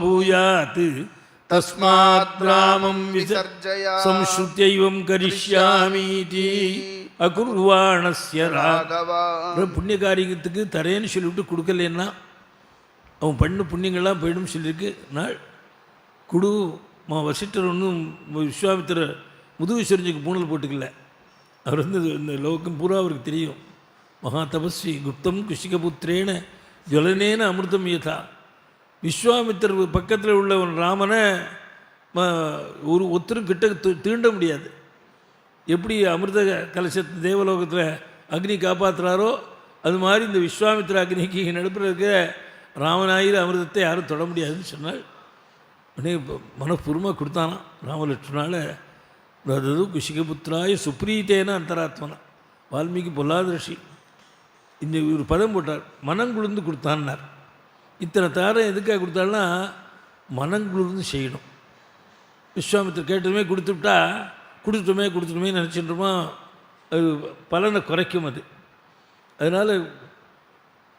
பூயாத் தஸ்மாத் ராமம் விச விசர்ஜயா சம்ஸ்ருத்தியைவம் கரிஷ்யாமீதி அகுர்வாணஸ்ய ராகவா புண்ணிய காரியத்துக்கு தரேன்னு சொல்லிவிட்டு கொடுக்கலன்னா அவன் பண்ண புண்ணியங்கள்லாம் போயிடும் சொல்லியிருக்கு. நாள் குடு மா வசிட்டர் ஒன்றும் விஸ்வாமித்திரர் முதுகு பூணல் போட்டுக்கல. அவர் வந்து இந்த லோகம் பூரா அவருக்கு தெரியும். மகா தபஸ்வி குப்தம் குஷிகபுத்திரேன ஜுவலனேன அமிர்தம் யதா. விஸ்வாமித்தர் பக்கத்தில் உள்ளவன் ராமனை ம- ஒரு ஒத்தரும் கிட்ட தீண்ட முடியாது. எப்படி அமிர்த கலசத்து தேவலோகத்தில் அக்னி காப்பாற்றுறாரோ அது மாதிரி இந்த விஸ்வாமித்திர அக்னிக்கு நடுப்புற இருக்க ராமனாயிர அமிர்தத்தை யாரும் தொட முடியாதுன்னு சொன்னால் உடனே மனப்பூர்வமாக கொடுத்தானாம். ராமலட்சுமணால் அதாவது குஷிகபுத்திராய சுப்ரீத்தேன அந்தராத்மனா வால்மீகி பொல்லாத ரிஷி. இந்த ஒரு பதம் போட்டார். மனம் குளிர்ந்து கொடுத்தான்னார். இத்தனை தாரம் எதுக்காக கொடுத்தாருன்னா மனங்குளிர்ந்து செய்யணும். விஸ்வாமித்திர கேட்டதுமே கொடுத்துட்டா கொடுத்துட்டோமே கொடுத்துட்டோமே நினச்சிட்டுமா அது பலனை குறைக்கும் அது. அதனால்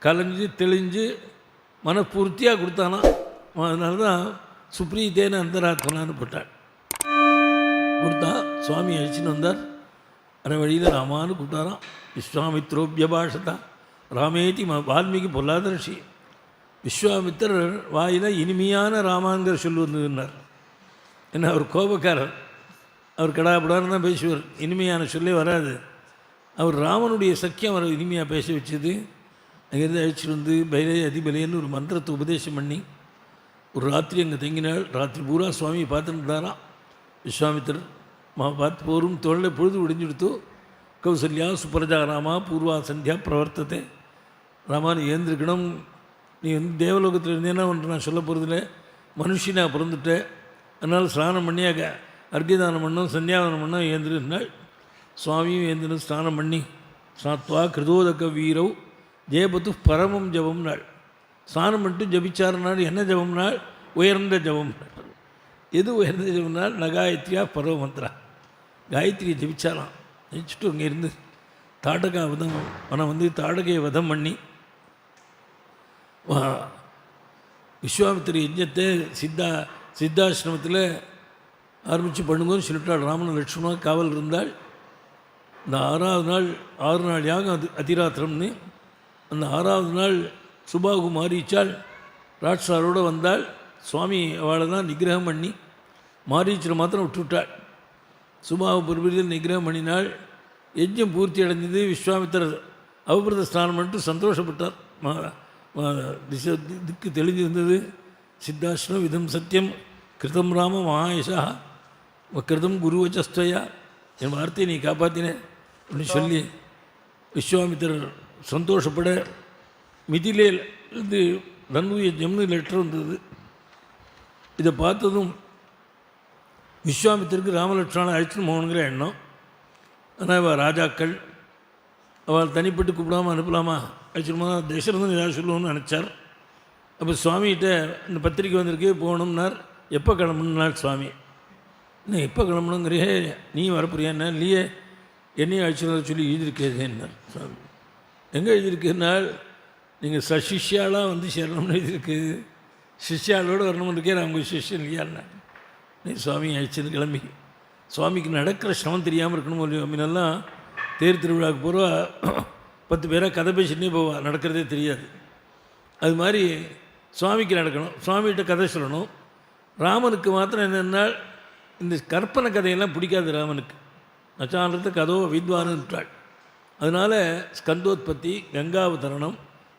கலைஞ்சு தெளிஞ்சு மனப்பூர்த்தியாக கொடுத்தானா அதனால தான் சுப்ரீதேன அந்தராத்மனான்னு போட்டாள். கொடுத்தா சுவாமி அழிச்சின்னு வந்தார். அந்த வழியில் ராமான்னு கூப்பிட்டாராம். விஸ்வாமித்ரோபியபாஷதா. ராமேதி வால்மீகி பொல்லாத ரிஷி விஸ்வாமித்திரர் வாயில் இனிமையான ராமாங்கிற சொல் வந்ததுன்னார் என்ன அவர் கோபக்காரர். அவர் கடாபடான்னு தான் பேசுவார். இனிமையான சொல்லே வராது. அவர் ராமனுடைய சக்கியம் அவர் இனிமையாக பேச வச்சது. அங்கேருந்து அழைச்சிட்டு வந்து பைலே அதிபலேன்னு ஒரு மந்திரத்தை உபதேசம் பண்ணி ஒரு ராத்திரி அங்கே தங்கினாள். ராத்திரி பூரா சுவாமியை பார்த்துட்டு விஸ்வாமித்திரர் மா பார்த்து போரும். தொழிலை பொழுது விடிஞ்சுடுத்து கௌசல்யா சுப்பரஜா ராமா பூர்வா சந்தியா பிரவர்த்தத்தை ராமான் ஏந்திருக்கணும். நீ வந்து தேவலோகத்தில் இருந்தேன்னா ஒன்று நான் சொல்ல போகிறதில்ல. நான் பிறந்துட்டேன். அதனால் ஸ்நானம் பண்ணி அக அர்க்கியதானம் பண்ணோம் சந்தியாவனம் பண்ணோம் ஏந்திருந்தாள் சுவாமியும் ஏந்திரன் ஸ்நானம் பண்ணி. சாத்வா கிருதோதக வீரவ் ஜெயபத்து பரமம் ஜபம் நாள் ஸ்நானம் பண்ணிட்டு ஜபிச்சாருனாள் என்ன ஜபம் நாள் உயர்ந்த ஜபம். எது உயர்ந்த ஜபம் நாள் நகாயத்ரியா பரவ மந்திரா காயத்ரியை ஜபிச்சாலாம் ஜபிச்சுட்டு அங்கே இருந்து தாடகா வதம் ஆனால் வந்து தாடகையை வதம் பண்ணி விஸ்வாமித்திர யஜ்ஞத்தை சித்தா சித்தாசிரமத்தில் ஆரம்பித்து பண்ணுங்கன்னு சொல்லிட்டாள் ராமன் லட்சுமணா காவல் இருந்தாள். இந்த ஆறாவது நாள் ஆறு நாள் யாகம் அது அதிராத்திரம்னு. அந்த ஆறாவது நாள் சுபாகு மாரீச்சால் ராட்சாரோடு வந்தாள். சுவாமி அவளை தான் நிகிரகம் பண்ணி மாரீச்சில் மாத்திரம் விட்டுவிட்டாள். சுபாவு பிரபுரியில் நிகிரகம் பண்ணினால் யஜ்ஞம் பூர்த்தி அடைஞ்சது விஸ்வாமித்திரர். அவபிரத ஸ்நானம் பண்ணிட்டு சந்தோஷப்பட்டார் மா- திசை திக்கு தெளிஞ்சிருந்தது சித்தாஷ்ணம் விதம் சத்தியம் கிருதம் ராம மகாயசா கிருதம் குருவச்சஸ்தயா என் வார்த்தையை நீ காப்பாற்றினேன் அப்படின்னு சொல்லி விஸ்வாமித்திரர் சந்தோஷப்பட மிதிலே இருந்து தன்வு ஜம்னு லெட்டர் வந்தது. இதை பார்த்ததும் விஸ்வாமித்திற்கு ராமலட்சுமணன் அழைச்சிட்டு போகணுங்கிற எண்ணம். ஆனால் இவள் ராஜாக்கள் அவள் தனிப்பட்டு கூப்பிடாம அனுப்பலாமா? வச்சுருமா தசரதன் ஏதாவது சொல்லணும்னு நினச்சார். அப்போ சுவாமிகிட்ட இந்த பத்திரிக்கை வந்திருக்கு போகணும்னார். எப்போ கிளம்பணும்னார் சுவாமி? என்ன எப்போ கிளம்பணுங்கிறியே நீ வரப்போறியா என்ன? இல்லையே என்னையும் அழைச்சிட்டு சொல்லி எழுதியிருக்கேன் சுவாமி. எங்கே எழுதியிருக்குன்னால் நீங்கள் சசிஷ்யாலாக வந்து சேரணும்னு எழுதியிருக்கு. சிஷ்யாளோடு வரணும்னு இருக்கே நான் உங்கள் சிஷ்யன் இல்லையாண்ணா நீ சுவாமி அழைச்சிருந்து கிளம்பி. சுவாமிக்கு நடக்கிற சிரமம் தெரியாமல் இருக்கணும் இல்லையோ தேர் திருவிழாவுக்கு பூர்வா பத்து பேராக கதை பேசிட்டே போவா நடக்கிறதே தெரியாது. அது மாதிரி சுவாமிக்கு நடக்கணும். சுவாமிகிட்ட கதை சொல்லணும். ராமனுக்கு மாத்திரம் என்னென்னா இந்த கற்பனை கதையெல்லாம் பிடிக்காது ராமனுக்கு. நச்சானத்தை கதோ வித்வானுன்றாள் அதனால் ஸ்கந்தோத்பத்தி கங்காவதரணம்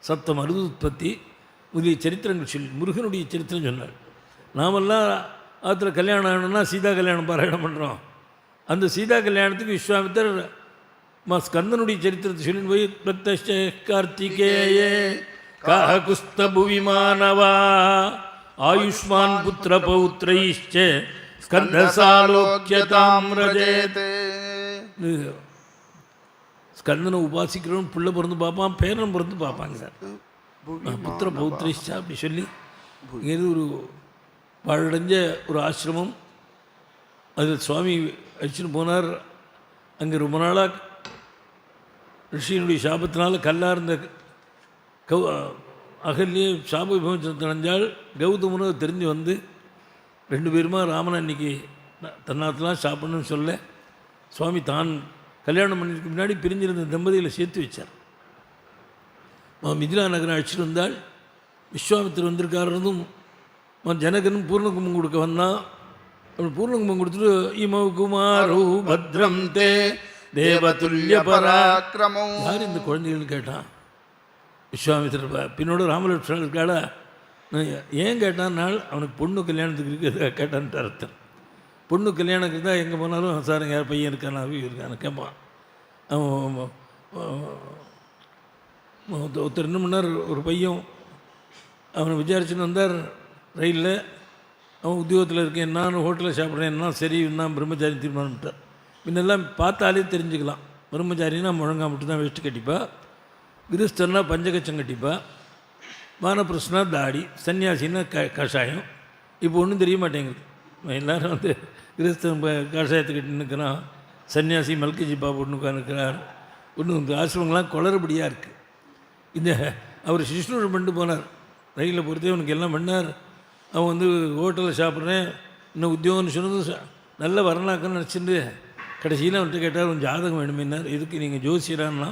சப்த மருதுத்பத்தி முதலிய சரித்திரங்கள் சொல்லி முருகனுடைய சரித்திரம் சொன்னாள். நாமெல்லாம் ஆற்றுல கல்யாணம் ஆகணும்னா சீதா கல்யாணம் பாராயணம் பண்ணுறோம் அந்த சீதா கல்யாணத்துக்கு விஸ்வாமித்தர் ஸ்கந்தனுடைய சரித்திரத்தை சொல்லின்னு போய் கார்த்திகேயே காகுஸ்தபுவி மானவா ஆயுஷ்மான் புத்திர பௌத்ரைஷ்ச ஸ்கந்தசாலோக்கியதாம் ரஜேத் ஸ்கந்தனை உபாசிக்கிறவன் புள்ள பிறந்து பார்ப்பான் பேரன் பிறந்து பார்ப்பாங்க சார். புத்திர பௌத்ரிஷ்டா அப்படி சொல்லி இங்கேருந்து ஒரு பாழடைஞ்ச ஒரு ஆசிரமம். அதில் சுவாமி அழிச்சுன்னு போனார். அங்கே ரொம்ப நாளாக ரிஷியினுடைய சாபத்தினால் கல்லாக இருந்த கௌ அகல்யே சாப விமோச்சனத்தை அடைஞ்சால் கௌதமனும் தெரிஞ்சு வந்து ரெண்டு பேருமா ராமனை இன்றைக்கி தன்னாத்தெலாம் சாப்பிடணும்னு சொல்ல சுவாமி தான் கல்யாணம் பண்ணிக்கு முன்னாடி பிரிஞ்சிருந்த தம்பதிகளை சேர்த்து வச்சார். மிதிலா நகரம் அழைச்சிட்டு வந்தால் விஸ்வாமித்தர் வந்திருக்காருந்தும் ஜனகனும் பூர்ணகுமம் கொடுக்க வந்தான். அவன் பூர்ணகுமம் கொடுத்துட்டு இமௌ குமாரோ பத்ரம் தே தேவதுல்ய பரா பராக்கிரமோ யார் இந்த குழந்தைகள்னு கேட்டான்? விஸ்வாமித்திரர் பின்னோட ராமலட்சுமணன் இருக்காடா ஏன் கேட்டான்னால் அவனுக்கு பொண்ணு கல்யாணத்துக்கு இருக்குது கேட்டான்ட்டு அர்த்தம். பொண்ணு கல்யாணத்துக்கு தான் எங்கே போனாலும் சார் யார் பையன் இருக்கானா? அவி இருக்கானு கேட்பான் அவன் ஒருத்தர் ஒருத்தர் ரெண்டு மணி நேரம் ஒரு பையன். அவனை விசாரிச்சுன்னு வந்தார் ரயிலில். அவன் உத்தியோகத்தில் இருக்கேன் நான் ஹோட்டலில் சாப்பிட்றேன் என்ன சரி நான் பிரம்மச்சாரி தீர்மானம்ட்டார் முன்னெல்லாம் பார்த்தாலே தெரிஞ்சுக்கலாம். பிரம்மச்சாரின்னா முழங்கா மட்டும் தான் வெஸ்ட் கட்டிப்பா. கிறிஸ்தன்னா பஞ்சகச்சம் கட்டிப்பா. வானப்பிரசனா தாடி சன்னியாசின்னா க கஷாயம். இப்போ ஒன்றும் தெரிய மாட்டேங்குது. எல்லோரும் வந்து கிறிஸ்தன் கஷாயத்தை கட்டி நிற்கிறான் சன்னியாசி மல்கி ஜிப்பா போட்டு உட்காந்துருக்கிறார் ஒன்று இந்த ஆசிரமங்கள்லாம் குளறுபடியாக இருக்குது இந்த அவர் சிஷ்ணுவர் பண்ணிட்டு போனார். ரயிலில் பொறுத்தே அவனுக்கு எல்லாம் பண்ணார். அவன் வந்து ஹோட்டலில் சாப்பிட்றேன். இன்னும் உத்தியோகம்னு சொன்னதும் நல்ல வரலாக்கன்னு நினச்சிட்டு கடைசியில் அவன்ட்டு கேட்டார் உன் ஜாதகம் வேணுமேனார் இதுக்கு நீங்கள் ஜோசியரான்னா?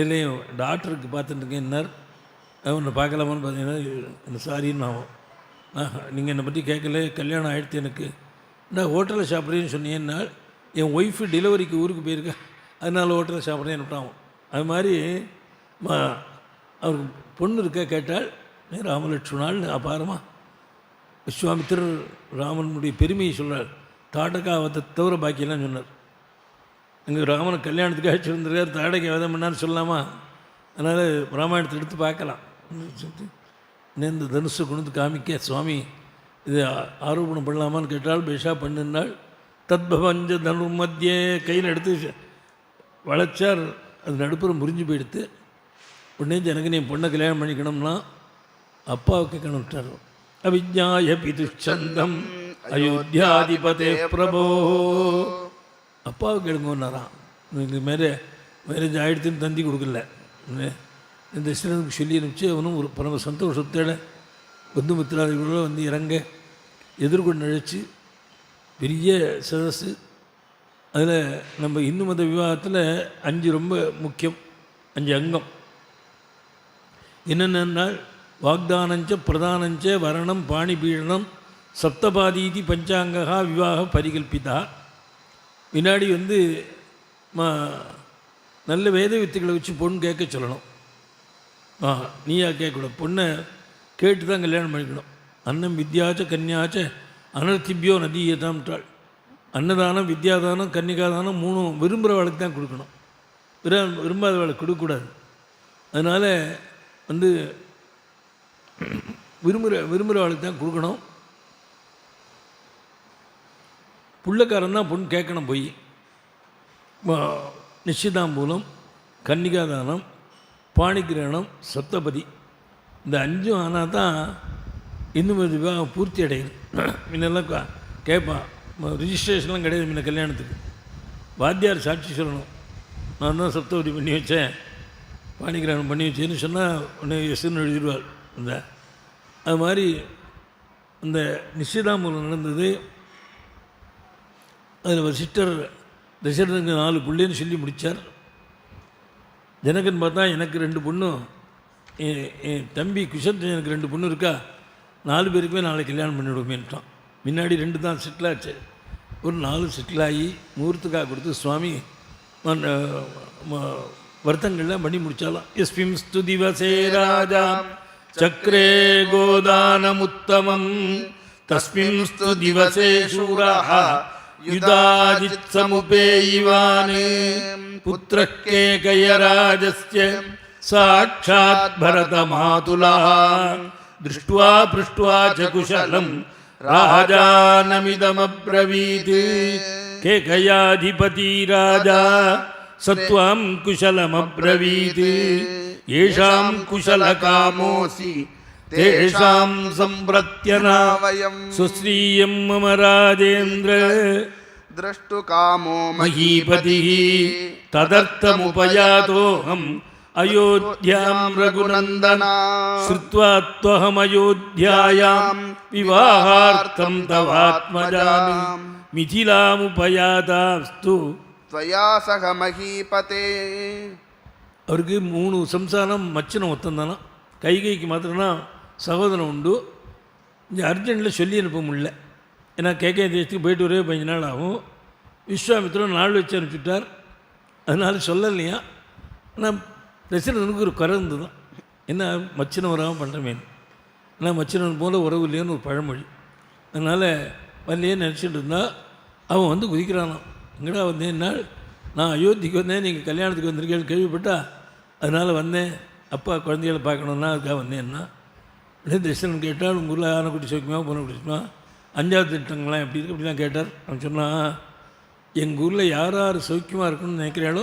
இல்லை டாக்டருக்கு பார்த்துட்டு இருக்கேன்னார் அவனை பார்க்கலாமான்னு பார்த்தீங்கன்னா சாரின்னு ஆகும். நீங்கள் என்னை பற்றி கேட்கல கல்யாணம் ஆயிடுத்து எனக்கு. நான் ஹோட்டலில் சாப்பிட்றேன்னு சொன்னீங்கன்னா என் ஒய்ஃபு டெலிவரிக்கு ஊருக்கு போயிருக்கா. அதனால் ஹோட்டலில் சாப்பிட்றேன் விட்டாவும் அது மாதிரி மா அவருக்கு பொண்ணு இருக்க கேட்டால் ராமலட்சுமணால் அபாரமாக விஸ்வாமித்திரர் ராமனுடைய பெருமையை சொல்கிறார் தாடகாவத்தை தவிர பாக்கியெல்லாம் சொன்னார். எங்கள் ராமனை கல்யாணத்துக்கு அழைச்சி வந்திருக்கார் தாடகை வதம் பண்ணான்னு சொல்லலாமா? அதனால் ராமாயணத்தை எடுத்து பார்க்கலாம். இந்த தனுசு கொண்டு காமிக்க சுவாமி இது ஆரோபணம் பண்ணலாமான்னு கேட்டால் பேஷா பண்ணுனால் தத்பவஞ்ச தனு மத்தியே கையில் எடுத்து வளைச்சார். அது நடுப்புற முறிஞ்சு போயிடுத்து. உடனே எனக்கு நீ பொண்ணை கல்யாணம் பண்ணிக்கணும்னா அப்பாவுக்கு கணுட்டார் அவிஜாய பிதுச்சந்தம் அயோத்தியாதிபதே பிரபோ. அப்பாவுக்கு எடுங்கன்னாரான் இது மாரி மேரேஜ் ஆகிடுத்துன்னு தந்தி கொடுக்கல. இந்த தசரனுக்கு சொல்லி அனுப்பிச்சு அவனும் ஒரு பரம சந்தோஷத்தோட பந்து மித்திராதிகளோடு வந்து இறங்க எதிர்கொண்டு அழைச்சி பெரிய சதஸு அதில் நம்ம இந்து மத விவாகத்தில் அஞ்சு ரொம்ப முக்கியம் அஞ்சு அங்கம். என்னென்னால் வாக்தானஞ்ச பிரதானஞ்ச வரணம் பாணிபீடனம் சப்தபாதீதி பஞ்சாங்கா விவாக பரிகல்பிதா. வினாடி வந்து மா நல்ல வேத வித்துக்களை வச்சு பொண்ணு கேட்க சொல்லணும். ஆ நீயா கேட்கக்கூடாது பொண்ணை கேட்டு தான் கல்யாணம் பண்ணிக்கணும். அன்னம் வித்யாச்ச கன்யாச்ச அனர்த்திபியோ நதியதான்ட்டாள் அன்னதானம் வித்யாதானம் கன்னிகாதானம் மூணும் விரும்புகிறவளுக்கு தான் கொடுக்கணும். விர விரும்பாதவளுக்கு கொடுக்கக்கூடாது. அதனால் வந்து விரும்புகிற விரும்புகிறவளுக்கு தான் கொடுக்கணும். புள்ளக்காரன் தான் பொண்ணு கேட்கணும் போய் நிச்சிதாம்பூலம் கன்னிகாதானம் பாணிகிரகணம் சப்தபதி. இந்த அஞ்சும் ஆனால் தான் இன்னும் ஒரு விவாகம் பூர்த்தி அடையுது. முன்னெல்லாம் கேட்பான் ரிஜிஸ்ட்ரேஷன்லாம் கிடையாது முன்ன கல்யாணத்துக்கு. வாத்தியார் சாட்சி சொல்லணும். நான் தான் சப்தபதி பண்ணி வச்சேன். பாணிகிரகணம் பண்ணி வச்சேன்னு சொன்னால் உடனே எஸ்ன்னு எழுதிடுவார். இந்த அது மாதிரி இந்த நிச்சயதாம்பூலம் நடந்தது. அதில் வசிஷ்டர் தசரனுக்கு நாலு பிள்ளைன்னு சொல்லி முடித்தார் ஜனகன் பார்த்தா எனக்கு ரெண்டு பொண்ணும் என் என் தம்பி குஷன் எனக்கு ரெண்டு பொண்ணு இருக்கா? நாலு பேருக்குமே நாளை கல்யாணம் பண்ணிவிடுவேன்ட்டான் முன்னாடி ரெண்டு தான் செட்டில் ஆச்சு. ஒரு நாலு செட்டில் ஆகி முகூர்த்துக்காக கொடுத்து சுவாமி வருத்தங்கள்லாம் பண்ணி முடிச்சாலாம். எஸ்பிம் ஸ்துதிவசே ராஜா சக்ரே கோதானமுத்தமம் தஸ்மின் ஸ்து திவசே युदाजित्समुपेयिवान् पुत्रकेकयराजस्य साक्षात् भरतमातुलः। दृष्ट्वा पृष्ट्वा च कुशलम् राजानमिदमब्रवीत्। केकयाधिपती राजा सत्त्वां कुशलमब्रवीत्। येषां कुशलकामोऽसि तेषां सम्प्रत्यना वयं सुश्रीयं मम राजेन्द्र द्रष्टुकामो महीपतिः तदर्थमुपयातोऽहम् அயோத்தியாம் ரகுநந்தன ரகுநந்தனா ஸ்ருத்வா त्वहमयोध्यायां विवाहार्थं तवात्मजामि மிதிலாமுபயாதாஸ்து त्वया सह महीपते அவருக்கு மூணு சம்சாரம் மச்சனம் ஒத்தந்தானா கைகைக்கு மாத்திரம்னா சகோதரன் உண்டு. இந்த அர்ஜென்ட்டில் சொல்லி அனுப்ப முடியல. ஏன்னா கேகே தேசத்துக்கு போயிட்டு வரவே பதினஞ்சு நாள் ஆகும். விஸ்வாமித்திரம் நாள் வச்சு அனுப்பிச்சுட்டார். அதனால் சொல்லலையா? ஆனால் தசரதனுக்கு ஒரு குறை தான் என்ன மச்சனம் வராமல் பண்ணுறமேனு ஆனால் மச்சினன் போல உறவு இல்லையான்னு ஒரு பழமொழி. அதனால் வரலையே நினச்சிட்டு இருந்தால் அவன் வந்து குதிக்கிறானோ எங்கடா வந்தேன்னா நான் அயோத்திக்கு வந்தேன் நீங்கள் கல்யாணத்துக்கு வந்திருக்கேன்னு கேள்விப்பட்டா அதனால் வந்தேன். அப்பா குழந்தைகளை பார்க்கணுன்னா அதுக்காக வந்தேன்னா தரிசனம் கேட்டால் உங்கள் ஊரில் ஆனக்குட்டி சௌக்கியமாக பூனைக்குட்டி குடிச்சுமா அஞ்சாவது திட்டங்கள்லாம் எப்படி இருக்கு? அப்படிலாம் கேட்டார். அவன் சொன்னால் எங்கள் ஊரில் யார் யார் சௌக்கியமாக இருக்கணும்னு நினைக்கிறாளோ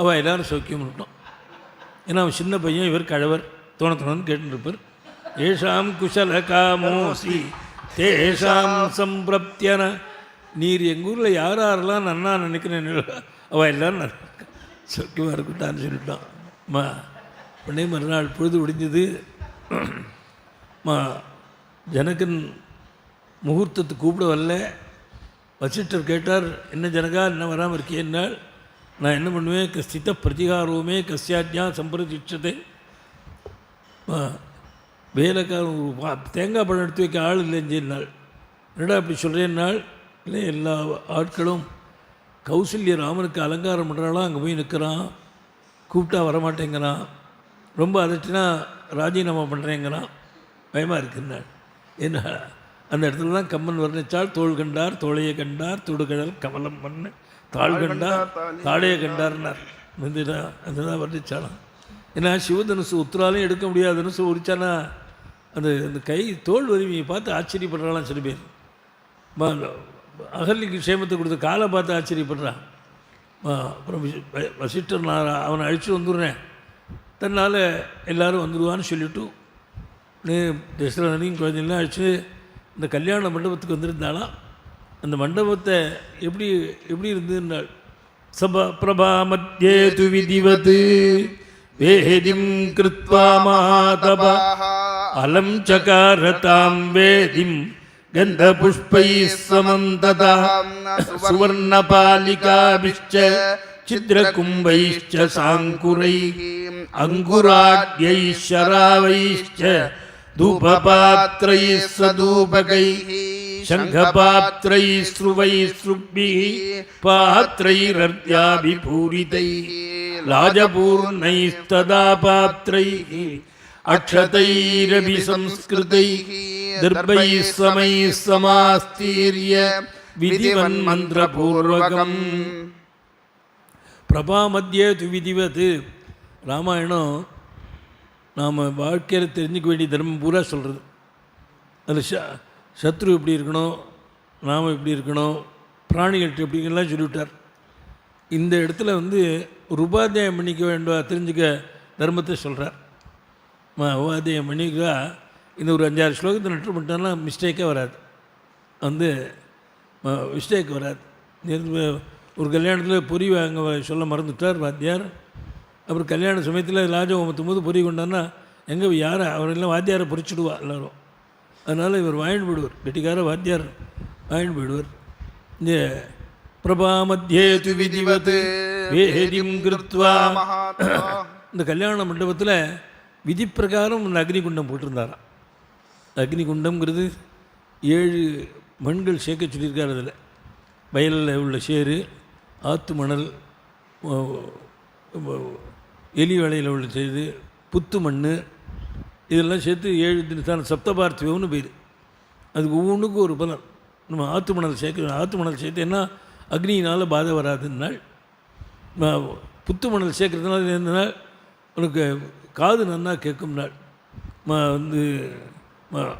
அவள் எல்லாரும் சௌக்கியம் இருக்கட்டும். ஏன்னா அவன் சின்ன பையன் இவர் கழவர். தோண தோணன்னு கேட்டுருப்பார். ஏஷாம் குஷல காமோசி தேஷாம் சம்பிரப்தியன. நீர் எங்கள் ஊரில் யார் யாரெல்லாம் நன்னா நினைக்கிறேன் அவள் எல்லாரும் சௌக்கியமாக இருக்கட்டான்னு சொல்லிட்டான். மா உடனே மறுநாள் பொழுது முடிஞ்சது. மா ஜனகன் முகூர்த்தத்துக்கு கூப்பிட வரல. வசிஷ்டர் கேட்டார் என்ன ஜனகா என்ன வராமல் இருக்கேன்னாள் நான் என்ன பண்ணுவேன்? கஸ்தித்த பிரதிகாரவுமே கஸ்யாஜா சம்பிரதிச்சதை வேலைக்காரன் ஒரு தேங்காய் பழம் எடுத்து வைக்க ஆள் இல்லைஞ்சின்னாள் என்னடா அப்படி சொல்கிறேன்னாள் இல்லை எல்லா ஆட்களும் கௌசல்ய ராமனுக்கு அலங்காரம் பண்ணுறாலும் அங்கே போய் நிற்கிறான் கூப்பிட்டா வரமாட்டேங்கிறான். ரொம்ப அதட்டினா ராஜினாமா பண்ணுறேங்கிறான் பயமாக இருக்குன்னாள் என்ன? அந்த இடத்துல தான் கம்மன் வர்ணிச்சால் தோள் கண்டார் தோளையை கண்டார் தொடுகடல் கமலம் பண்ண தாள் கண்டார் தாளையை கண்டார்னார். இதுதான் அதுதான் வர்ணிச்சாலாம். ஏன்னா சிவதனுசு உத்தராலையும் எடுக்க முடியாத தனுசு உரிச்சானா அந்த அந்த கை தோல் வலிமையை பார்த்து ஆச்சரியப்படுறாளாம் சில பேர். அகலிக்கு க்ஷேமத்தை கொடுத்த காலை பார்த்து ஆச்சரியப்படுறான் அப்புறம் வசிஷ்டர் நான் அவனை அழிச்சு வந்துடுறேன். தன்னால் எல்லாரும் வந்துடுவான்னு சொல்லிவிட்டு தசரதனையும் குழந்தைங்களாம் அழிச்சு இந்த கல்யாண மண்டபத்துக்கு வந்திருந்தாலாம் அந்த மண்டபத்தை எப்படி எப்படி இருந்ததுன்னாள் சபா பிரபா மத்தியே து விதிவது வேதிம் கிருத்வா மகாதபா அலம் சகாரதாம் வேதிம் கந்தபுஷ்பைः समं तदा सुवर्णपालिकाभिश्च छिद्रकुम्भैश्च साङ्कुरैः अङ्कुराड्यैः शरावैश्च धूपपात्रैः सधूपकैः शङ्खपात्रैः स्रुवैः सृग्भिः पात्रैरर्याभिपूरितैः राजपूर्णैस्तदा पात्रैः अक्षतैरभिसंस्कृतैः दर्भैः समैः समास्तीर्य विधिवन्मन्त्रपूर्वकम् प्रभामध्ये तु विधिवत् रामायणं நாம் வாழ்க்கையில் தெரிஞ்சுக்க வேண்டிய தர்மம் பூரா சொல்கிறது அதில் ச சத்ரு எப்படி இருக்கணும் நாம் எப்படி இருக்கணும் பிராணிகள்கிட்ட எப்படிங்கெல்லாம் சொல்லிவிட்டார். இந்த இடத்துல வந்து ஒரு உபாத்தியாயம் பண்ணிக்க வேண்டும் தெரிஞ்சுக்க தர்மத்தை சொல்கிறார் உபாத்தியாயம் பண்ணிக்கா இந்த ஒரு அஞ்சாறு ஸ்லோகத்தை நட்டு பண்ணிட்டோம்னா மிஸ்டேக்கே வராது. வந்து மிஸ்டேக் வராது. ஒரு கல்யாணத்தில் பொறி வாங்க சொல்ல மறந்துட்டார் வாத்தியார். அப்புறம் கல்யாண சமயத்தில் லாஜ ஓமத்தும் போது பொறி கொண்டான்னா எங்கே யாரை அவரெல்லாம் வாத்தியாரை பொறிச்சிடுவா எல்லாரும். அதனால் இவர் வாங்கிட்டு போயிடுவார். கெட்டிக்கார வாத்தியார் வாங்கிட்டு போயிடுவார். இந்த பிரபா மத்தியே விதிவத் வேதிம் கிருத்வா. இந்த கல்யாண மண்டபத்தில் விதி பிரகாரம் இந்த அக்னிகுண்டம் போட்டிருந்தாராம் அக்னிகுண்டம்ங்கிறது ஏழு மண்கள் சேர்க்க சொல்லியிருக்கார் அதில். வயலில் உள்ள சேரு ஆத்து மணல் எலி வேலையில் உள்ள சேரு புத்து மண் இதெல்லாம் சேர்த்து ஏழு தினத்தான சப்தபார்த்திவம்னு பேர். அதுக்கு ஒவ்வொன்றுக்கும் ஒரு பலன். நம்ம ஆத்து மணல் சேர்க்க ஆத்து மணல் சேர்த்தேன்னா அக்னியினால் பாதை வராதுன்னாள் ம- புத்து மணல் சேர்க்கறதுனால என்னன்னா உனக்கு காது நன்னா கேட்கும் நாள் ம வந்து ம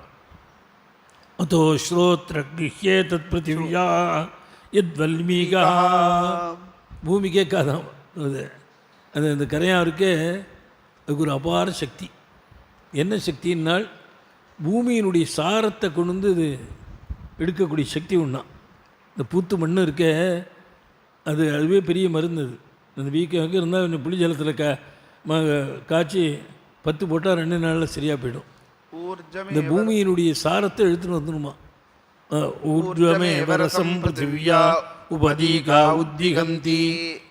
அத்தோ ஸ்ரோத்ர கிருஹ்யே தத் பிருத்திவியா எத் வல்மீகா. பூமி கேட்காதான் அது அது அந்த இந்த கரையாவிற்கே அதுக்கு ஒரு அபார சக்தி. என்ன சக்தினால் பூமியினுடைய சாரத்தை கொண்டு வந்து இது எடுக்கக்கூடிய சக்தி ஒன்றா இந்த பூத்து மண்ணு இருக்க அது அதுவே பெரிய மருந்து அது. அந்த வீக்கம் இருந்தால் கொஞ்சம் புளி ஜலத்தில் ம காய்ச்சி பத்து போட்டால் ரெண்டு நாளில் சரியாக போயிடும். இந்த பூமியினுடைய சாரத்தை எழுத்துன்னு வந்துடுமா ஊர்ஜமே வரசம் பிருத்திவியா. உபதீகா உத்திகந்தி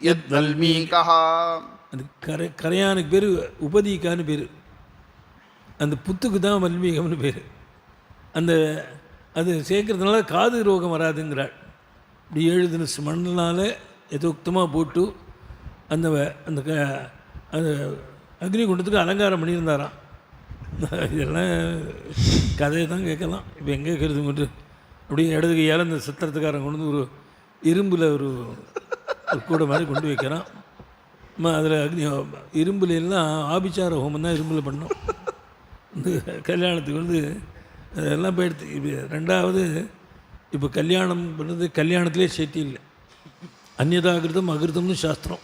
யத் வல்மீ कः அது கரை கரையானுக்கு பேர் உபதீகான்னு பேர். அந்த புத்துக்கு தான் வல்மீகம்னு பேர். அந்த அது சேர்க்கறதுனால காது ரோகம் வராதுங்கிறாள். இப்படி எழுதின மண்ணினால் எதோக்தமாக போட்டு அந்த அந்த க அந்த அக்னி குண்டத்துக்கு அலங்காரம் பண்ணியிருந்தாராம். இதெல்லாம் கதையை தான் கேட்கலாம். இப்போ எங்கே கேட்குறது கொண்டு அப்படியே இடது கையால் அந்த சித்திரத்துக்காரன் கொண்டு வந்து ஒரு இரும்பில் ஒரு ஒரு கூடை மாதிரி கொண்டு வைக்கிறான் அதில் அக்னி இரும்புல எல்லாம் ஆபிச்சார ஹோமம் தான் இரும்பில் பண்ணோம். இந்த கல்யாணத்துக்கு வந்து அதெல்லாம் போயிடுது இப்போ ரெண்டாவது இப்போ கல்யாணம் பண்ணுறது கல்யாணத்திலே சேர்த்தி இல்லை. அந்நதாகிருதம் அகிருதம்னு சாஸ்திரம்.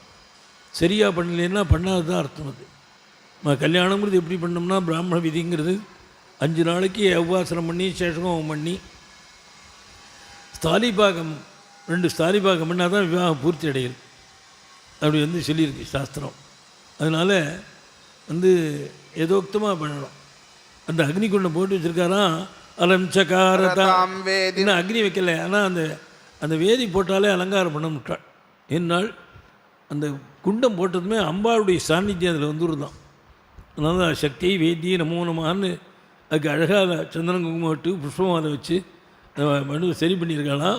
சரியாக பண்ணலைன்னா பண்ணாதது தான் அர்த்தம் அது. கல்யாணங்கிறது எப்படி பண்ணோம்னா பிராமண விதிங்கிறது. அஞ்சு நாளைக்கு அவ்வாசனம் பண்ணி சேஷகம் பண்ணி ஸ்தாலிபாகம் ரெண்டு ஸ்தாரிபாகம் பண்ணால் தான் விவாகம் பூர்த்தி அடையும் அப்படி வந்து சொல்லியிருக்கு சாஸ்திரம். அதனால் வந்து எதோக்தமாக பண்ணணும் அந்த அக்னி குண்டம் போட்டு வச்சுருக்காராம் அலம்சகாரதாம் இன்னும் அக்னி வைக்கல. ஆனால் அந்த அந்த வேதி போட்டாலே அலங்காரம் பண்ண முட்டாள். என்னால் அந்த குண்டம் போட்டதுமே அம்பாளுடைய சாநித்தியம் அதில் வந்துருந்தான். அதனால சக்தி வேதி நமோ நமான்னு அதுக்கு அழகாக சந்திரன் குங்குமம் விட்டு புஷ்பமாலை வச்சு மனு சரி பண்ணியிருக்கானா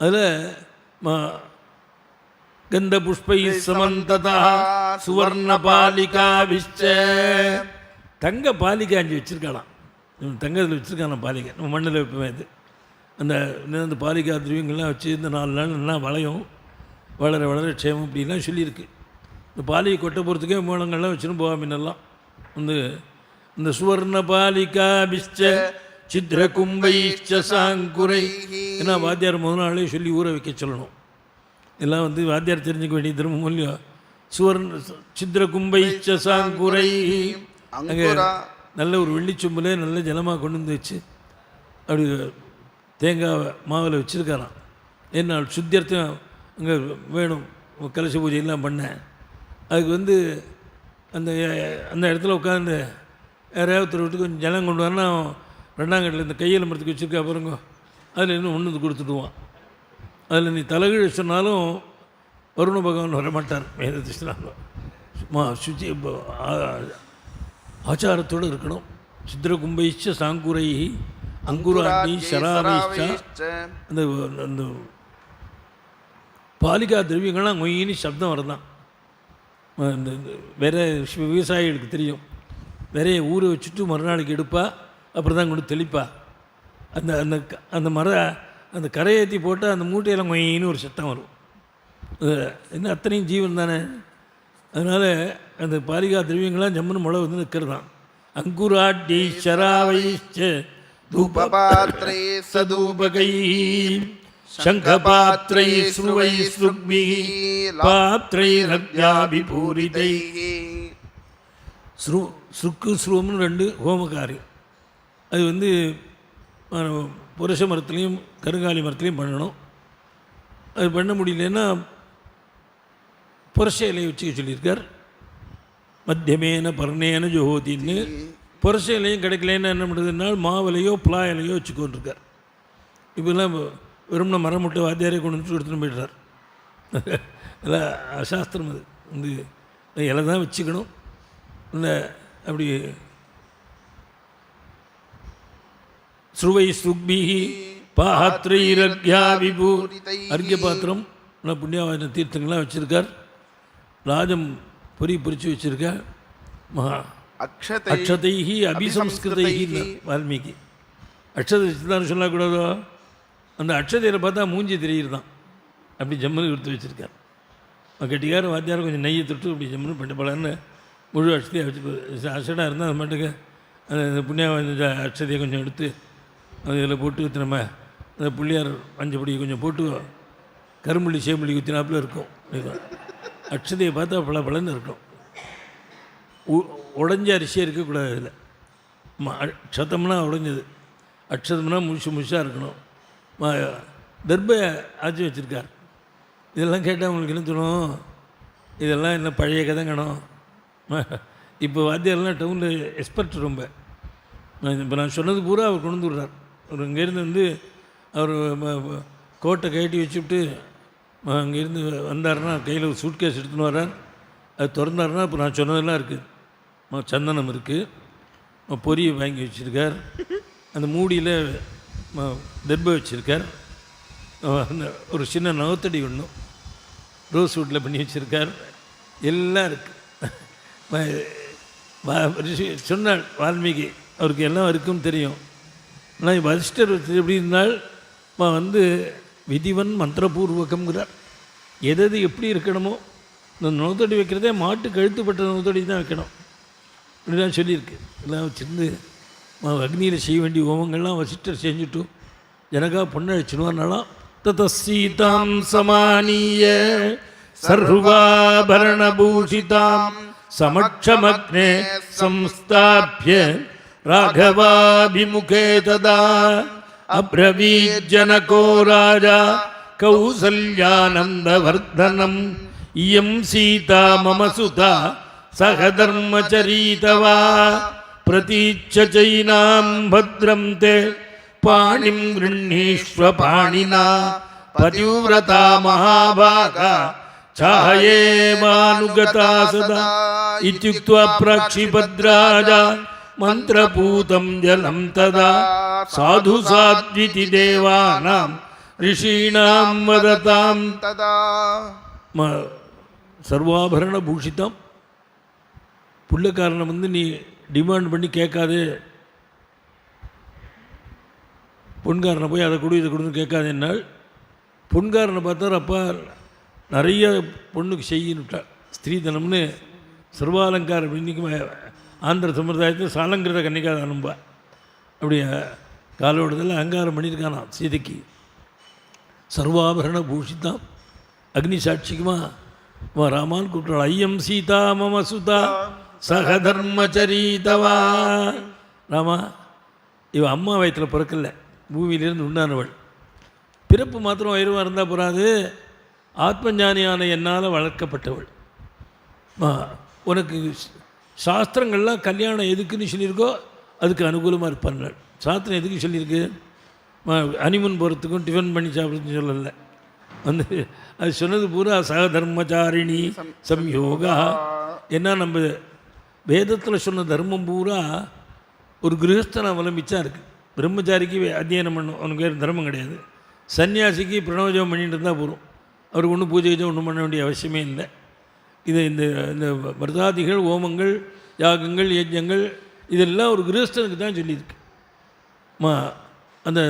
அதில் மா கந்த புஷ்பை சமந்ததா சுவர்ண பாலிகா விஷ்ச தங்க பாலிகை அஞ்சு வச்சுருக்காளாம். தங்கத்தில் வச்சுருக்கான பாலிகை. நம்ம மண்ணில் வைப்போமே இது அந்த அந்த பாலிகா திரவியங்கள்லாம் வச்சு இந்த நாலு நாள் நல்லா வளையும். வளர வளர க்ஷேமம் இப்படிலாம் சொல்லியிருக்கு. இந்த பாலிகை கொட்ட போகிறதுக்கே மூலங்கள்லாம் வச்சுன்னு போவா முன்னெல்லாம் வந்து இந்த சுவர்ண பாலிகா பிஷ்ச சித்ர கும்பைச்ச சாங்குரை. ஏன்னா வாத்தியார் முதல் நாளே சொல்லி ஊற வைக்க சொல்லணும். எல்லாம் வந்து வாத்தியார் தெரிஞ்சுக்க வேண்டிய திரும்ப இல்லையோ சுவர்ண சித்திர கும்பைச்ச சாங்குரை. அங்கே நல்ல ஒரு வெள்ளிச்சொம்பில் நல்ல ஜலமாக கொண்டு வந்து வச்சு அப்படி தேங்காய் மாவில் வச்சுருக்காராம். என்ன சுத்தியர்த்தம் அங்கே வேணும். கலச பூஜையெல்லாம் பண்ணேன். அதுக்கு வந்து அந்த அந்த இடத்துல உட்காந்து யாரையாவது ஒருத்தர் விட்டு கொஞ்சம் ஜலம் கொண்டு வரனா ரெண்டாங்கட்டில் இந்த கையில் மரத்துக்கு வச்சுருக்கா பாருங்க. அதில் இன்னும் ஒன்று கொடுத்துடுவான். அதில் நீ தலைகீழ சொன்னாலும் வருண பகவான் வரமாட்டார் வேதத்தில் சும்மா சுச்சி ஆச்சாரத்தோடு இருக்கணும். சித்திர கும்பைச்ச சாங்குரை அங்குராணி சராவைச்சா அந்த அந்த பாலிகா திரவியங்கள்லாம் மொயின்னு சப்தம் வரதான். இந்த இந்த விவசாயிகளுக்கு தெரியும். விரையை ஊற வச்சுட்டு மறுநாளைக்கு எடுப்பா. அப்புறம் தான் கொண்டு தெளிப்பா அந்த அந்த க- அந்த மர அந்த கரையேற்றி போட்டு அந்த மூட்டையெல்லாம் மொயின்னு ஒரு சத்தம் வரும் அது என்ன அத்தனையும் ஜீவன் தானே அதனால் அந்த பாலிகா திரவியங்கள்லாம் ஜம்முன்னு முளை வந்து நிற்கிறதான் அங்குராட்டி சராவைச்ச தூப उपपात्रे சதூபகை சங்கபாத்திரை ஸ்ருவை ஸ்ருக்மி பாத்திரை ரத்யாபிபூரிதை ஸ்ரு ஸ்ருக்கு ஸ்ருவம்னு ரெண்டு ஹோமக்காரி அது வந்து அஹ், புருஷ மரத்துலேயும் கருங்காலி மரத்துலேயும் பண்ணணும். அது பண்ண முடியலன்னா புரச இலையை வச்சுக்க சொல்லியிருக்கார். மத்தியமேன பர்ணேன ஜோதின்னு. புரச இலையும் கிடைக்கலன்னா என்ன பண்ணுறதுன்னா மாவிலையோ பிளா இலையோ வச்சுக்கொண்டிருக்கார். இப்போல்லாம் வெறும்னா மரம் மட்டும் வாத்தியாரே கொண்டு வந்து எடுத்துன்னு போயிடுறார். எல்லாம் அசாஸ்திரம் அது. வந்து இலை தான் வச்சுக்கணும். இல்லை அப்படி ஸ்ருவை சுக்பிஹி பாத்திரர்யா விபு. அர்க்கிய பாத்திரம் நல்லா புண்ணியாவான தீர்த்தங்கள்லாம் வச்சுருக்கார். ராஜம் பொறி பொறிச்சு வச்சுருக்கார். மகா. அக்ஷதை அக்ஷதைஹி அபிசம்ஸ்கிருதைஹி வால்மீகி. அக்ஷதை வச்சுதான் சொல்லக்கூடாதோ? அந்த அக்ஷதையில் பார்த்தா மூஞ்சி தெரியுதுதான் அப்படி ஜம்முன்னு கொடுத்து வச்சுருக்கார். கட்டிக்கார வாத்தியார் கொஞ்சம் நெய்யை தொட்டு இப்படி ஜம்முன்னு பண்ணி பலன்னு முழு அக்ஷதையாக வச்சு அக்ஷடாக இருந்தால் அது மட்டுக்கு அந்த புண்ணியாவான அக்ஷதையை கொஞ்சம் எடுத்து அது இதில் போட்டு நம்ம அந்த புள்ளியார் மஞ்சப்பொடி கொஞ்சம் போட்டு கரும்புள்ளி சேம்புள்ளி குத்தினாப்புல இருக்கும். இதுதான் அக்ஷதையை பார்த்தா பல பலன்னு இருக்கும். உ- அரிசியாக இருக்கக்கூடாது இதில். ம- அக்ஷதம்னா உடஞ்சது. அக்ஷதம்னா முழுசு முழுசாக இருக்கணும். ம- தர்ப ஆச்சு வச்சுருக்கார். இதெல்லாம் கேட்டால் உங்களுக்கு என்ன தோணும்? இதெல்லாம் என்ன பழைய கதங்கணும் இப்போ வாத்தியாரெலாம் டவுனில் எக்ஸ்பர்ட் ரொம்ப. இப்போ நான் சொன்னது பூரா அவர் கொண்டு வந்துடுறார் அவர் இங்கேருந்து வந்து அவர் கோட்டை கட்டி வச்சுட்டு ம- அங்கேருந்து வந்தாருன்னா கையில் ஒரு சூட்கேஸ் எடுத்துன்னு வரார் அது திறந்தாருன்னா இப்போ நான் சொன்னதெல்லாம் இருக்குது சந்தனம் இருக்குது பொரியை வாங்கி வச்சுருக்கார். அந்த மூடியில் தெர்பை வச்சுருக்கார். அந்த ஒரு சின்ன நகத்தடி ஒன்றும் ரோஸ் வுட்டில் பண்ணி வச்சுருக்கார். எல்லாம் இருக்குது சொன்னாள் வால்மீகி. அவருக்கு எல்லாம் இருக்குன்னு தெரியும். ஆனால் வசிஷ்டர் எப்படி இருந்தால் வந்து விதிவன் மந்திரபூர்வகங்கிறார் எது எது எப்படி இருக்கணுமோ இந்த நோத்தடி வைக்கிறதே மாட்டு கழுத்துப்பட்ட நோத்தடி தான் வைக்கணும். இப்படிலாம் சொல்லியிருக்கு. எல்லாம் வச்சிருந்து அக்னியில் செய்ய வேண்டிய ஹோமங்கள்லாம் வசிஷ்டர் செஞ்சுட்டும் ஜனகா பொண்ணழிச்சுனுவார்னாலாம் வச்சுடுவார்னாலாம் ததசீதாம் சமானிய சர்வாபரணபூஷிதாம் சமட்சமக்னே சம்ஸ்தாபிய രാഘവാഭിമുഖേ തഥാ. അബ്രവീജനകോ രാജ. കൗസല്യാനന്ദവർദ്ധനം. ഇയം സീത മമ സുത. സഹധർമ്മചരീതവാ. പ്രതീക്ഷ ചൈനാം ഭദ്രം തേ. പാണിം ഗൃഹീഷ്വ പാണിന. പതിവ്രത മഹാഭാഗ. ഛായേ മാനുഗതാ സദാ. ഇത്യുക്ത പ്രക്ഷിഭദ്രാജ. मन्त्रपूतं जलं तदा साधु साध्विति देवानां ऋषीणां वदतां तदा ம சர்வாபரண பூஷிதம் புள்ளக்காரனை வந்து நீ டிமாண்ட் பண்ணி கேட்காதே பொன்காரனை போய் அதை கொடு இதை கொடுன்னு கேட்காதேன்னால் பொன்காரனை பார்த்தார் அப்பா நிறைய பொண்ணுக்கு செய்யின்னுட்டார் ஸ்திரீதனம்னு சர்வாலங்காரம் இன்றைக்கி ஆந்திர சம்பிரதாயத்தில் சாலங்கிருத கன்னிகாதானம்பா அப்படியே காலோடத்தில் அலங்காரம் பண்ணியிருக்கானாம் சீதைக்கு. சர்வாபரண பூஷித்தான் அக்னி சாட்சிக்குமா வா ராமான் கூப்பிட்டாள் ஐயம் சீதா மம சுதா சகதர்மச்சரீதவா. ராமா இவ அம்மா வயத்தில் பிறக்கல பூமியிலிருந்து உண்டானவள் பிறப்பு மாத்திரம் வயிறுவாக இருந்தால் போகாது ஆத்மஞானியான என்னால் வளர்க்கப்பட்டவள். உனக்கு சாஸ்திரங்கள்லாம் கல்யாணம் எதுக்குன்னு சொல்லியிருக்கோ அதுக்கு அனுகூலமாக இருப்பாங்க. சாஸ்திரம் எதுக்கு சொல்லியிருக்கு? அனிமன் போகிறதுக்கும் டிஃபன் பண்ணி சாப்பிட்றதுன்னு சொல்லலை. வந்து அது சொன்னது பூரா சகதர்மச்சாரிணி சம்யோகா. என்ன நம்ம வேதத்தில் சொன்ன தர்மம் பூரா ஒரு கிரகஸ்தனை அவலம்பிச்சா இருக்குது பிரம்மச்சாரிக்கு அத்தியனம் பண்ணும். அவனுக்கு வேறு தர்மம் கிடையாது. சன்னியாசிக்கு பிரணவஜம் பண்ணிட்டு இருந்தால் போகிறோம் அவருக்கு ஒன்றும் பூஜை ஒன்றும் பண்ண வேண்டிய அவசியமே இல்லை. இது இந்த இந்த வர்தாதிகள் ஹோமங்கள் யாகங்கள் யஜ்யங்கள் இதெல்லாம் ஒரு கிரகஸ்தனுக்கு தான் சொல்லியிருக்கு. மா அந்த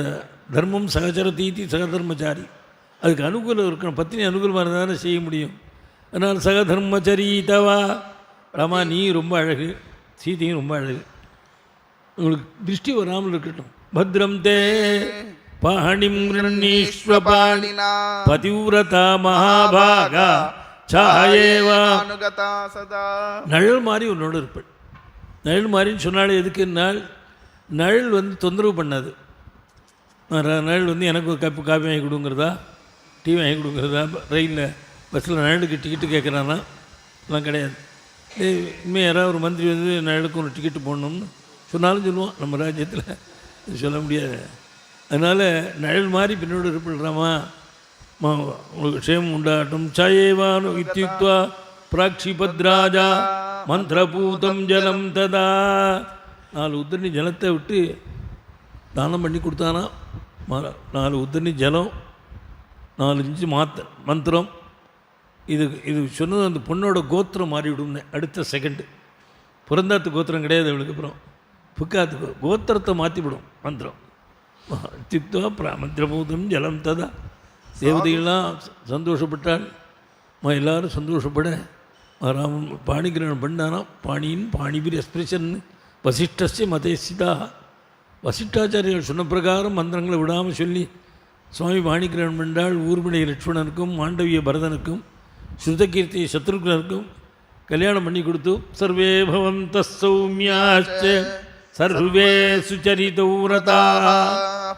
தர்மம் சகச்சர தீதி சகதர்மச்சாரி. அதுக்கு அனுகூலம் இருக்கணும். பத்தினி அனுகூலமாக இருந்தால் தானே செய்ய முடியும். அதனால் சகதர்மச்சரீதவா ராமா நீ ரொம்ப அழகு. சீதையும் ரொம்ப அழகு. உங்களுக்கு திருஷ்டி வராமல் இருக்கட்டும். பத்ரம் தே பாணிம் பதிவிரதா மகாபாகா. சாயேவா அனுகதா சதா. நிழல் மாதிரி உன்னோட இருப்பள் நிழல் மாதிரின்னு சொன்னாலே எதுக்குன்னால் நிழல் வந்து தொந்தரவு பண்ணாது. நிழல் வந்து எனக்கு ஒரு கப்பு காப்பி வாங்கி கொடுங்கிறதா? டீ வாங்கி கொடுங்கிறதா? ரயிலில் பஸ்ஸில் நிழலுக்கு டிக்கெட்டு கேட்குறானா எல்லாம் கிடையாது. ஏய், இனிமே யாராவது ஒரு மந்திரி வந்து நிழலுக்கு ஒரு டிக்கெட்டு போடணும்னு சொன்னாலும் சொல்லுவான். நம்ம ராஜ்யத்தில் சொல்ல முடியாது. அதனால் நிழல் மாதிரி பின்னோடு இருப்பிடுறாமா உங்களுக்கு க்ஷேமம் உண்டாகட்டும் சயேவானு இத்தியுக்த்வா பிராக்ஷிபத்ராஜா மந்திரபூதம் ஜலம் ததா நாலு உத்தரணி ஜலத்தை விட்டு தானம் பண்ணி கொடுத்தானா ம- நாலு உத்தரணி ஜலம் நாலு இன்ச்சு மாத்த மந்திரம் இது இது சொன்னது அந்த பொண்ணோட கோத்திரம் மாறிவிடும்னு அடுத்த செகண்டு பிறந்தாத்து கோத்திரம் கிடையாது அவளுக்கு அப்புறம். புக்காத்து கோத்திரத்தை மாற்றிவிடும் மந்திரம். சித்வா பிரா மந்திரபூதம் ஜலம் ததா. தேவதைகள்லாம் சந்தோஷப்பட்டால் எல்லாரும் சந்தோஷப்பட ராமன் பாணிகிரகணம் பண்ணானாம் பாணியின் பாணிபிர் எக்ஸ்பிரஷன் வசிஷ்டஸ்ய மதேசிதா வசிஷ்டாச்சாரியர்கள் சொன்ன பிரகாரம் மந்திரங்களை விடாமல் சொல்லி சுவாமி பாணிகிரகணம் பண்ணால் ஊர்மிளை லட்சுமணனுக்கும் மாண்டவிய பரதனுக்கும் ஸ்ருதகீர்த்தி சத்ருக்னருக்கும் கல்யாணம் பண்ணி கொடுத்து சர்வே பவந்த சௌமியாச்ச சர்வே சுச்சரிதௌரதா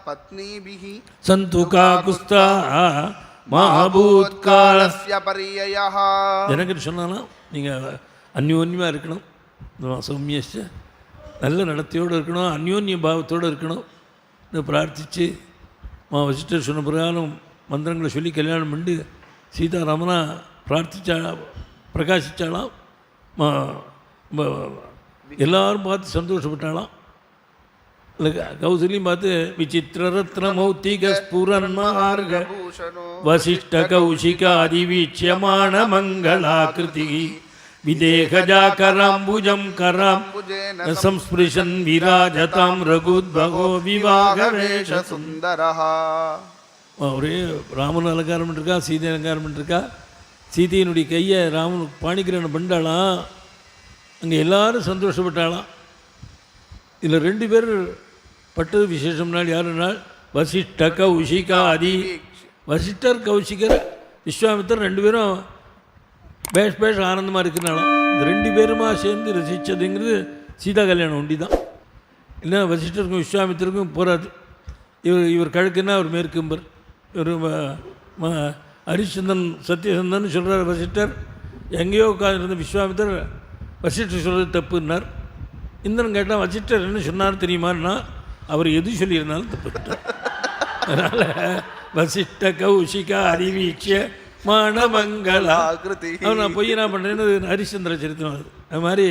பத்னிபிः சந்து காகுஸ்தா மகாபூத்கால காலஸ்ய பரியயः ஜனகர் சொன்னானா நீங்கள் அந்யோன்யமாக இருக்கணும். இந்த சௌமியஸ்ட நல்ல நடத்தையோடு இருக்கணும் அந்யோன்ய பாவத்தோடு இருக்கணும். இதை பிரார்த்தித்து மா வசிஷ்டர் சொன்ன பிரகாரம் மந்திரங்களை சொல்லி கல்யாணம் பண்ணி சீதாராமனா பிரார்த்திச்சா பிரகாசிச்சாலாம் மா ம- எல்லாரும் பார்த்து சந்தோஷப்பட்டாலாம் கௌசலி கௌசல்யம் பார்த்து விசித்திர ரத்ன மௌத்திக ஸ்புரன் மார்க பூஷணோ வசிஷ்ட கௌஷிகாதி வீட்சியமான மங்களாகிருதி விதேகஜாகராம்புஜம் கராம் புஜேன சம்ஸ்பிருஷன் விராஜதாம் ரகுத்பகோ விவாகவேஷ சுந்தரः ஒரே ராமன் அலங்காரம் பண்ணிருக்கா சீதை அலங்காரம் பண்ணிருக்கா? சீதையினுடைய கையை ராமன் பாணிகிரகணம் பண்ணாலாம் அங்கே எல்லாரும் சந்தோஷப்பட்டாலாம் இதில் ரெண்டு பேர் பட்டது விசேஷம்னால் யாருனால்? வசிஷ்ட கௌஷிகா அதி வசிஷ்டர் கௌஷிகர் விஸ்வாமித்தர் ரெண்டு பேரும் பேஷ் பேஷ் ஆனந்தமாக இருக்கிறனாலும் இந்த ரெண்டு பேருமா சேர்ந்து ரசித்ததுங்கிறது சீதா கல்யாணம் ஒண்டி தான் இல்லை வசிஷ்டருக்கும் விஸ்வாமித்தருக்கும் போராது. இவர் இவர் கிழக்குன்னா அவர் மேற்கும்பர். இவர் ஹரிச்சந்திரன் சத்யசந்தன் சொல்கிறார் வசிஷ்டர். எங்கேயோ உட்காந்துருந்த விஸ்வாமித்தர் வசிஷ்டர் சொல்கிறது தப்புன்னார். இந்திரன் கேட்டால் வசிஷ்டர் என்ன சொன்னார் தெரியுமான்னா அவர் எது சொல்லியிருந்தாலும் தப்பு அதனால் வசிஷ்ட கௌஷிகா அறிவீட்சிய மானமங்களா. ஆகிருதி அவன் நான் பொய் நான் பண்ணுறேன்னு ஹரிச்சந்திர சரித்திரம் அது அது மாதிரி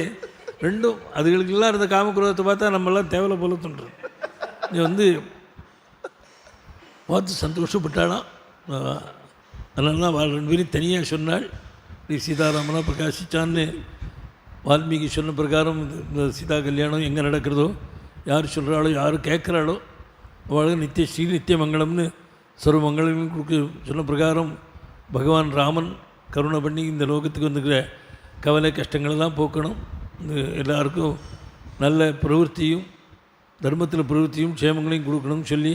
ரெண்டும் அதுகளுக்கெல்லாம் இருந்த காமக்குரோதத்தை பார்த்தா நம்மெல்லாம் தேவலை போல தோன்றும். நீ வந்து பார்த்து சந்தோஷப்பட்டாலாம் அதனால தான் ரெண்டு பேரும் தனியாக சொன்னாள். நீ சீதாராமனா பிரகாசிச்சான்னு வால்மீகி சொன்ன பிரகாரம் இந்த சீதா கல்யாணம் எங்கே நடக்கிறதோ யார் சொல்கிறாளோ யார் கேட்குறாளோ அவளுக்கு நித்திய ஸ்ரீ நித்திய மங்களம்னு சர்வமங்கலமும் கொடுக்க சொன்ன பிரகாரம் பகவான் ராமன் கருணை பண்ணி இந்த லோகத்துக்கு வந்துக்கிற கவலை கஷ்டங்களெல்லாம் போக்கணும். இந்த எல்லாருக்கும் நல்ல பிரவருத்தியும் தர்மத்தில் பிரவருத்தியும் க்ஷேமங்களையும் கொடுக்கணும்னு சொல்லி